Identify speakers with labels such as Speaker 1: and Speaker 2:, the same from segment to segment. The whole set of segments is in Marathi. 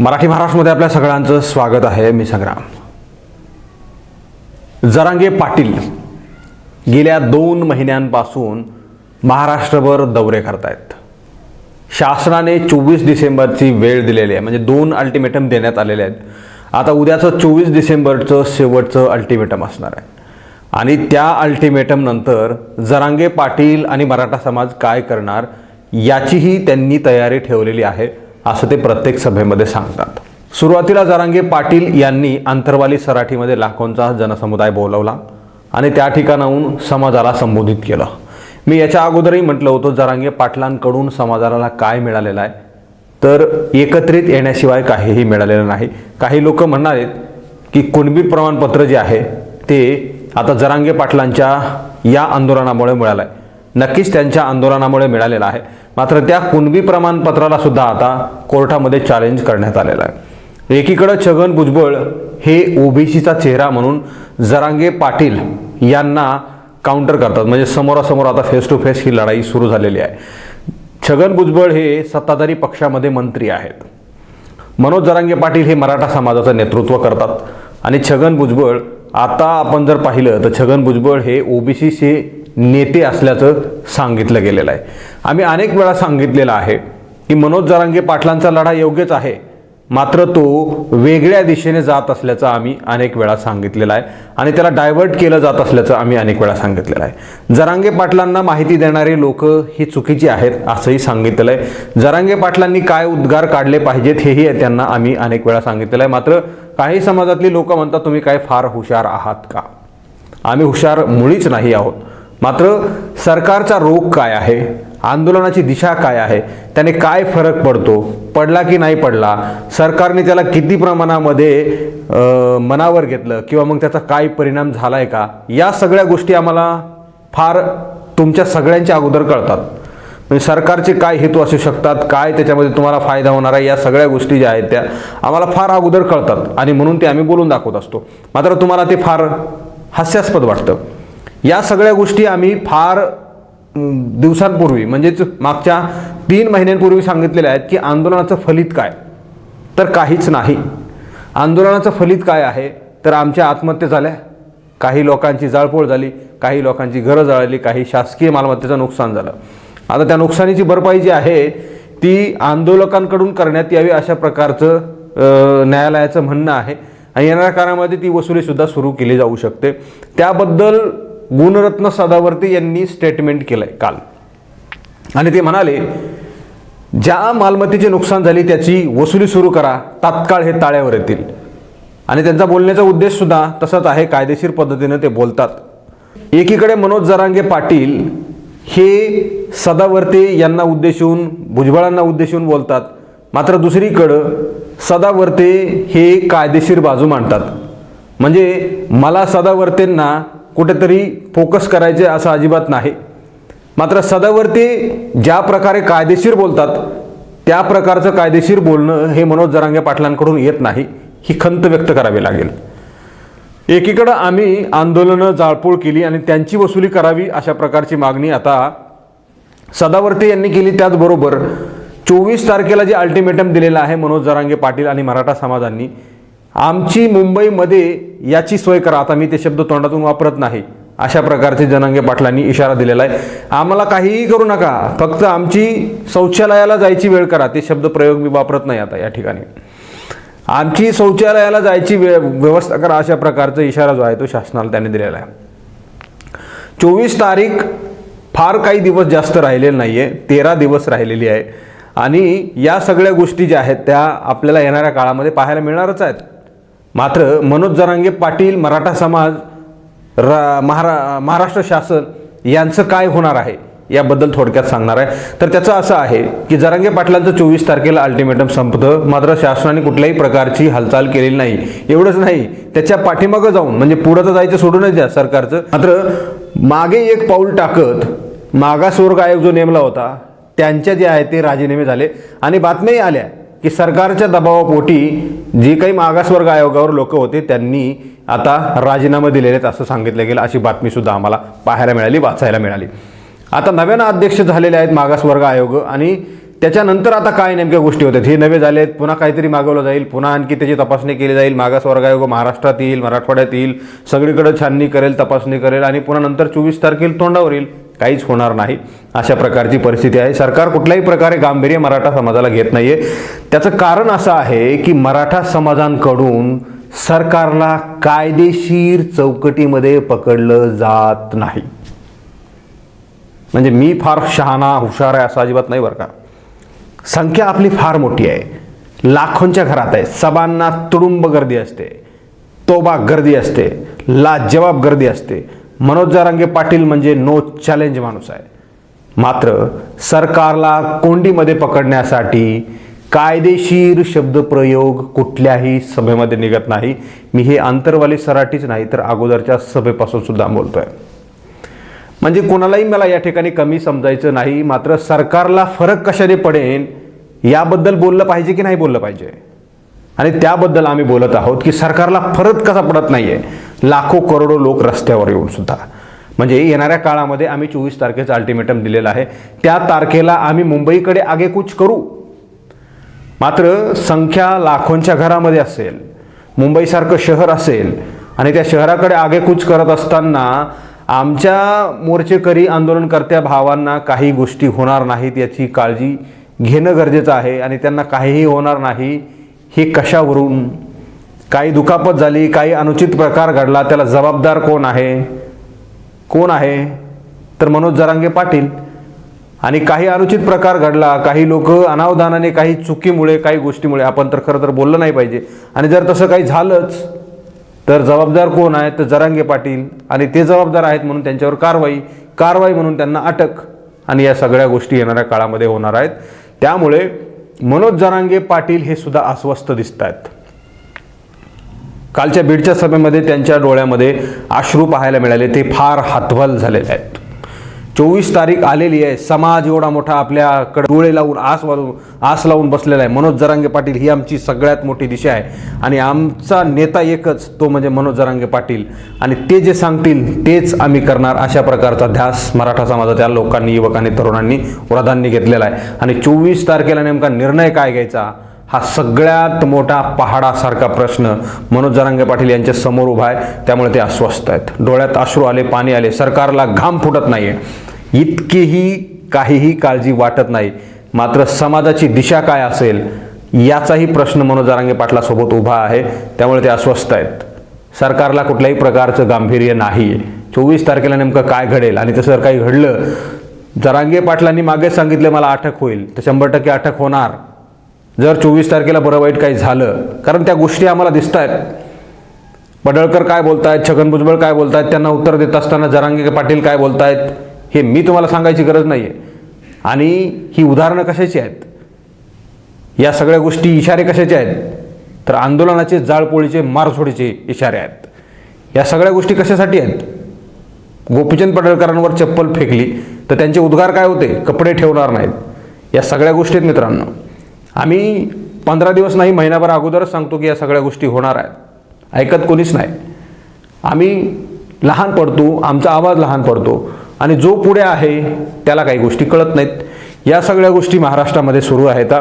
Speaker 1: मराठी महाराष्ट्रमध्ये आपल्या सगळ्यांचं स्वागत आहे. मी संग्राम. जरांगे पाटील गेल्या दोन महिन्यांपासून महाराष्ट्रभर दौरे करतायत. शासनाने चोवीस डिसेंबरची वेळ दिलेली आहे. म्हणजे दोन अल्टिमेटम देण्यात आलेले आहेत. आता उद्याचं चोवीस डिसेंबरचं शेवटचं अल्टिमेटम असणार आहे. आणि त्या अल्टिमेटम नंतर जरांगे पाटील आणि मराठा समाज काय करणार याचीही त्यांनी तयारी ठेवलेली आहे. असं ते प्रत्येक सभेमध्ये सांगतात. सुरुवातीला जरांगे पाटील यांनी आंतरवाली सराठीमध्ये लाखोंचा जनसमुदाय बोलवला आणि त्या ठिकाणाहून समाजाला संबोधित केलं. मी याच्या अगोदरही म्हटलं होतं जरांगे पाटलांकडून समाजाला काय मिळालेलं आहे? तर एकत्रित येण्याशिवाय काहीही मिळालेलं नाही. काही लोक म्हणणार आहेत की कुणबी प्रमाणपत्र जे आहे ते आता जरांगे पाटलांच्या या आंदोलनामुळे मिळालं आहे नक्कीच त्यांच्या आंदोलनामुळे मिळालेला आहे. मात्र त्या कुणबी प्रमाणपत्राला सुद्धा आता कोर्टामध्ये चॅलेंज करण्यात आलेलं आहे. एकीकडं छगन भुजबळ हे ओबीसीचा चेहरा म्हणून जरांगे पाटील यांना काउंटर करतात. म्हणजे समोरासमोर आता फेस टू फेस ही लढाई सुरू झालेली आहे. छगन भुजबळ हे सत्ताधारी पक्षामध्ये मंत्री आहेत. मनोज जरांगे पाटील हे मराठा समाजाचं नेतृत्व करतात. आणि छगन भुजबळ आता आपण जर पाहिलं तर छगन भुजबळ हे ओबीसीचे नेते असल्याचं सांगितलं गेलेलं आहे. आम्ही अनेक वेळा सांगितलेलं आहे की मनोज जरांगे पाटलांचा लढा योग्यच आहे. मात्र तो वेगळ्या दिशेने जात असल्याचं आम्ही अनेक वेळा सांगितलेलं आहे आणि त्याला डायव्हर्ट केलं जात असल्याचं आम्ही अनेक वेळा सांगितलेलं आहे. जरांगे पाटलांना माहिती देणारे लोक ही चुकीची आहेत असंही सांगितलेलं आहे. जरांगे पाटलांनी काय उद्गार काढले पाहिजेत हेही त्यांना आम्ही अनेक वेळा सांगितलेलं आहे. मात्र काही समाजातली लोक म्हणतात तुम्ही काय फार हुशार आहात का? आम्ही हुशार मुळीच नाही आहोत. मात्र सरकारचा रोग काय आहे? आंदोलनाची दिशा काय आहे? त्याने काय फरक पडतो? पडला की नाही पडला? सरकारने त्याला किती प्रमाणामध्ये मनावर घेतलं? किंवा मग त्याचा काय परिणाम झाला आहे का? या सगळ्या गोष्टी आम्हाला फार तुमच्या सगळ्यांच्या अगोदर कळतात. म्हणजे सरकारचे काय हेतू असू शकतात? काय त्याच्यामध्ये तुम्हाला फायदा होणार आहे? या सगळ्या गोष्टी ज्या आहेत त्या आम्हाला फार अगोदर कळतात. आणि म्हणून ते आम्ही बोलून दाखवत असतो. मात्र तुम्हाला ते फार हास्यास्पद वाटतं. या सगळ्या गोष्टी आम्ही फार दिवसांपूर्वी म्हणजेच मागच्या तीन महिन्यांपूर्वी सांगितलेल्या आहेत की आंदोलनाचं फलित काय? तर काहीच नाही. आंदोलनाचं फलित काय आहे? तर आमच्या आत्महत्या झाल्या. काही लोकांची जाळपोळ झाली काही लोकांची घरं जळाली काही शासकीय मालमत्तेचं नुकसान झालं. आता त्या नुकसानीची भरपाई जी आहे ती आंदोलकांकडून करण्यात यावी अशा प्रकारचं न्यायालयाचं म्हणणं आहे. आणि येणाऱ्या काळामध्ये ती वसुलीसुद्धा सुरू केली जाऊ शकते. त्याबद्दल गुणरत्न सदावर्ती यांनी स्टेटमेंट केलं आहे काल. आणि ते म्हणाले ज्या मालमत्तेचे नुकसान झाली त्याची वसुली सुरू करा तात्काळ हे ताळ्यावर येतील. आणि त्यांचा बोलण्याचा उद्देश सुद्धा तसाच आहे कायदेशीर पद्धतीनं ते बोलतात. एकीकडे मनोज जरांगे पाटील हे सदावर्ते यांना उद्देशून भुजबळांना उद्देशून बोलतात. मात्र दुसरीकडं सदावर्ते हे कायदेशीर बाजू मांडतात. म्हणजे मला सदावर्तेंना कुठेतरी फोकस करायचे असं अजिबात नाही. मात्र सदावरती ज्या प्रकारे कायदेशीर बोलतात त्या प्रकारचं कायदेशीर बोलणं हे मनोज जरांगे पाटलांकडून येत नाही ही खंत व्यक्त करावी लागेल. एकीकडं आम्ही आंदोलनं जाळपोळ केली आणि त्यांची वसुली करावी अशा प्रकारची मागणी आता सदावर्ते यांनी केली. त्याचबरोबर चोवीस तारखेला जे अल्टिमेटम दिलेलं आहे मनोज जरांगे पाटील आणि मराठा समाजांनी आमची मुंबईमध्ये याची सोय करा. आता मी ते शब्द तोंडातून वापरत नाही. अशा प्रकारचे जनांगे पाटलांनी इशारा दिलेला आहे. आम्हाला काहीही करू नका. फक्त आमची शौचालयाला जायची वेळ करा. ते शब्द प्रयोग मी वापरत नाही आता या ठिकाणी. आमची शौचालयाला जायची वे व्यवस्था करा अशा प्रकारचा इशारा जो आहे तो शासनाला त्याने दिलेला आहे. चोवीस तारीख फार काही दिवस जास्त राहिलेले नाही आहे तेरा दिवस राहिलेली आहे. आणि या सगळ्या गोष्टी ज्या आहेत त्या आपल्याला येणाऱ्या काळामध्ये पाहायला मिळणारच आहेत. मात्र मनोज जरांगे पाटील मराठा समाज रा महारा महाराष्ट्र शासन यांचं काय होणार आहे याबद्दल थोडक्यात सांगणार आहे. तर त्याचं असं आहे की जरांगे पाटलांचं चोवीस तारखेला अल्टिमेटम संपतं. मात्र शासनाने कुठल्याही प्रकारची हालचाल केलेली नाही. एवढंच नाही त्याच्या पाठीमागं जाऊन म्हणजे पुढं तर जायचं सोडूनच द्या सरकारचं. मात्र मागे एक पाऊल टाकत मागासवर्ग आयोग जो नेमला होता त्यांच्या जे आहे ते राजीनामे झाले. आणि बातम्याही आल्या की सरकारच्या दबावापोटी जी काही मागासवर्ग आयोगावर लोक होते त्यांनी आता राजीनामे दिलेले आहेत असं सांगितलं गेलं. अशी बातमीसुद्धा आम्हाला पाहायला मिळाली वाचायला मिळाली. आता नव्यानं अध्यक्ष झालेले आहेत मागासवर्ग आयोग आणि त्याच्यानंतर आता काय नेमक्या गोष्टी होतात? हे नवे झाले आहेत पुन्हा काहीतरी मागवलं जाईल पुन्हा आणखी त्याची तपासणी केली जाईल. मागासवर्ग आयोग महाराष्ट्रात येईल मराठवाड्यात येईल सगळीकडे छाननी करेल तपासणी करेल आणि पुन्हा नंतर चोवीस तारखेला तोंडावर येईल. काहीच होणार नाही. अशा प्रकारची परिस्थिती आहे. सरकार कुठल्याही प्रकारे गांभीर्य मराठा समाजाला घेत नाहीये. त्याचं कारण असं आहे की मराठा समाजांकडून सरकारला कायदेशीर चौकटीमध्ये पकडलं जात नाही. म्हणजे मी फार शहाणा हुशार आहे असं अजिबात नाही बरं का. संख्या आपली फार मोठी आहे. लाखोंच्या घरात आहे. सभांना तुडुंब गर्दी असते. तोबा गर्दी असते. लाजवाब गर्दी असते. मनोज जारांगे पाटील म्हणजे नो चॅलेंज माणूस आहे. मात्र सरकारला कोंडीमध्ये पकडण्यासाठी कायदेशीर शब्दप्रयोग कुठल्याही सभेमध्ये निघत नाही. मी हे आंतरवाली सराटीच नाही तर अगोदरच्या सभेपासून सुद्धा बोलतोय. म्हणजे कोणालाही मला या ठिकाणी कमी समजायचं नाही मात्र सरकारला फरक कशाने पडेल याबद्दल बोललं पाहिजे की नाही बोललं पाहिजे? आणि त्याबद्दल आम्ही बोलत आहोत की सरकारला फरक कसा पडत नाही आहे लाखो करोडो लोक रस्त्यावर येऊन सुद्धा. म्हणजे येणाऱ्या काळामध्ये आम्ही चोवीस तारखेचं अल्टिमेटम दिलेलं आहे. त्या तारखेला आम्ही मुंबईकडे आगेकूच करू. मात्र संख्या लाखोंच्या घरामध्ये असेल मुंबईसारखं शहर असेल आणि त्या शहराकडे आगेकूच करत असताना आमच्या मोर्चेकरी आंदोलनकर्त्या भावांना काही गोष्टी होणार नाहीत याची काळजी घेणं गरजेचं आहे आणि त्यांना काहीही होणार नाही हे कशावरून? काही दुखापत झाली काही अनुचित प्रकार घडला त्याला जबाबदार कोण आहे? कोण आहे? तर मनोज जरांगे पाटील. आणि काही अनुचित प्रकार घडला काही लोक अनावधानाने काही चुकीमुळे काही गोष्टीमुळे आपण तर खरं तर बोललं नाही पाहिजे. आणि जर तसं काही झालंच तर जबाबदार कोण आहे तर जरांगे पाटील. आणि ते जबाबदार आहेत म्हणून त्यांच्यावर कारवाई कारवाई म्हणून त्यांना अटक. आणि या सगळ्या गोष्टी येणाऱ्या काळामध्ये होणार आहेत. त्यामुळे मनोज जरांगे पाटील हे सुद्धा अस्वस्थ दिसत आहेत कालच्या बीडच्या सभेमध्ये त्यांच्या डोळ्यामध्ये अश्रू पाहायला मिळाले. ते फार हातवल झालेले आहेत. चोवीस तारीख आलेली आहे. समाज एवढा मोठा आपल्याकडे डोळे लावून आस वाजून आस लावून बसलेला आहे. मनोज जरांगे पाटील ही आमची सगळ्यात मोठी दिशा आहे. आणि आमचा नेता एकच तो म्हणजे मनोज जरांगे पाटील. आणि ते जे सांगतील तेच आम्ही करणार अशा प्रकारचा ध्यास मराठा समाजाच्या लोकांनी युवकांनी तरुणांनी प्राधान्य घेतलेला आहे. आणि चोवीस तारखेला नेमका निर्णय काय घ्यायचा? हा सगळ्यात मोठा पहाडासारखा प्रश्न मनोज जरांगे पाटील यांच्या समोर उभा आहे. त्यामुळे ते अस्वस्थ आहेत. डोळ्यात अश्रू आले पाणी आले. सरकारला घाम फुटत नाहीये. इतकीही काहीही काळजी वाटत नाही. मात्र समाजाची दिशा काय असेल याचाही प्रश्न मनोज जरांगे पाटलासोबत उभा आहे. त्यामुळे ते अस्वस्थ आहेत. सरकारला कुठल्याही प्रकारचं गांभीर्य नाही आहे चोवीस तारखेला नेमकं काय घडेल? आणि तसं जर काही घडलं जरांगे पाटलांनी मागे सांगितलं मला अटक होईल. तर शंभर टक्के अटक होणार. जर चोवीस तारखेला बरं वाईट काही झालं कारण त्या गोष्टी आम्हाला दिसत आहेत पडळकर काय बोलतायत छगन भुजबळ काय बोलतायत त्यांना उत्तर देत असताना जरांगे पाटील काय बोलतायत हे मी तुम्हाला सांगायची गरज नाही आहे आणि ही उदाहरणं कशाची आहेत? या सगळ्या गोष्टी इशारे कशाचे आहेत? तर आंदोलनाचे जाळपोळीचे मारसोडीचे इशारे आहेत. या सगळ्या गोष्टी कशासाठी आहेत? गोपीचंद पडळकरांवर चप्पल फेकली तर त्यांचे उद्गार काय होते? कपडे ठेवणार नाहीत. या सगळ्या गोष्टी आहेत मित्रांनो आम्ही पंधरा दिवस नाही महिनाभर अगोदरच सांगतो की या सगळ्या गोष्टी होणार आहेत. ऐकत कोणीच नाही. आम्ही लहान पडतो आमचा आवाज लहान पडतो आणि जो पुढे आहे त्याला काही गोष्टी कळत नाहीत. या सगळ्या गोष्टी महाराष्ट्रामध्ये सुरू आहेत.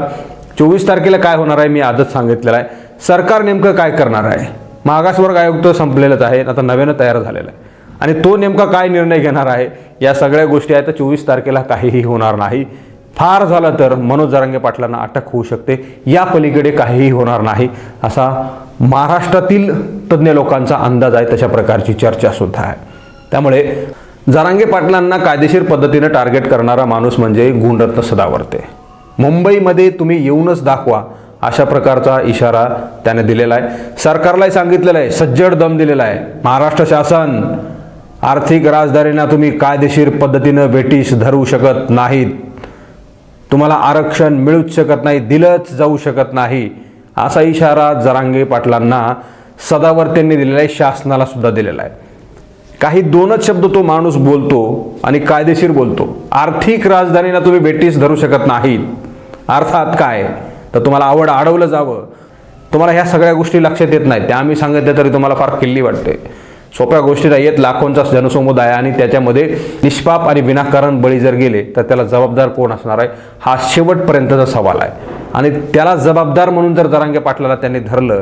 Speaker 1: चोवीस तारखेला काय होणार आहे मी आजच सांगितलेलं आहे. सरकार नेमकं काय करणार आहे? मागासवर्ग आयोग तर संपलेलंच आहे आता नव्यानं तयार झालेला आहे. आणि तो नेमका काय निर्णय घेणार आहे या सगळ्या गोष्टी आहेत. तर चोवीस तारखेला काहीही होणार नाही. फार झालं तर मनोज जरांगे पाटलांना अटक होऊ शकते. या पलीकडे काहीही होणार नाही. असा महाराष्ट्रातील तज्ज्ञ लोकांचा अंदाज आहे तशा प्रकारची चर्चा सुद्धा आहे. त्यामुळे जरांगे पाटलांना कायदेशीर पद्धतीनं टार्गेट करणारा माणूस म्हणजे गुणरत्न सदावर्ते. मुंबईमध्ये तुम्ही येऊनच दाखवा अशा प्रकारचा इशारा त्याने दिलेला आहे. सरकारलाही सांगितलेलं आहे सज्जड दम दिलेला आहे. महाराष्ट्र शासन आर्थिक राजधानींना तुम्ही कायदेशीर पद्धतीनं वेटीस धरू शकत नाहीत. तुम्हाला आरक्षण मिळूच शकत नाही दिलंच जाऊ शकत नाही असा इशारा जरांगे पाटलांना सदावर्त्यांनी दिलेला आहे शासनाला सुद्धा दिलेला आहे. काही दोनच शब्द तो माणूस बोलतो आणि कायदेशीर बोलतो. आर्थिक राजधानीला तुम्ही भेटीस धरू शकत नाहीत अर्थात काय? तर तुम्हाला आवड अडवलं जावं. तुम्हाला ह्या सगळ्या गोष्टी लक्षात येत नाहीत. त्या आम्ही सांगितल्या तरी तुम्हाला फार किल्ली वाटते. सोप्या गोष्टी नाही आहेत. लाखोंचा जनसमुदाय आणि त्याच्यामध्ये निष्पाप आणि विनाकारण बळी जर गेले तर त्याला जबाबदार कोण असणार आहे? हा शेवटपर्यंतचा सवाल आहे. आणि त्याला जबाबदार म्हणून जर जरांगे पाटलाला त्यांनी धरलं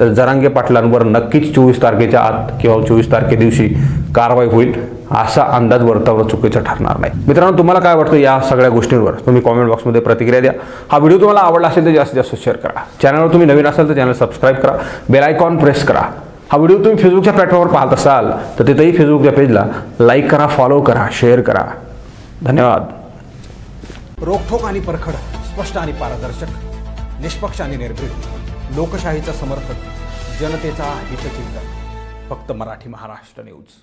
Speaker 1: तर जरांगे पाटलांवर नक्कीच चोवीस तारखेच्या आत किंवा चोवीस तारखे दिवशी कारवाई होईल असा अंदाज वर्तवणं चुकीचं ठरणार नाही. मित्रांनो तुम्हाला काय वाटतं या सगळ्या गोष्टींवर? तुम्ही कॉमेंट बॉक्समध्ये प्रतिक्रिया द्या. हा व्हिडिओ तुम्हाला आवडला असेल तर जास्तीत जास्त शेअर करा. चॅनलवर तुम्ही नवीन असाल तर चॅनल सबस्क्राईब करा. बेल आयकॉन प्रेस करा. हा व्हिडिओ तुम्ही फेसबुकच्या प्लॅटफॉर्मवर पाहत असाल तर तिथेही फेसबुकच्या पेजला लाईक करा फॉलो करा शेअर करा. धन्यवाद.
Speaker 2: रोखोक आणि परखड स्पष्ट आणि पारदर्शक निष्पक्ष आणि निर्भीड लोकशाहीचा समर्थक जनतेचा हितचिंतक. फक्त मराठी महाराष्ट्र न्यूज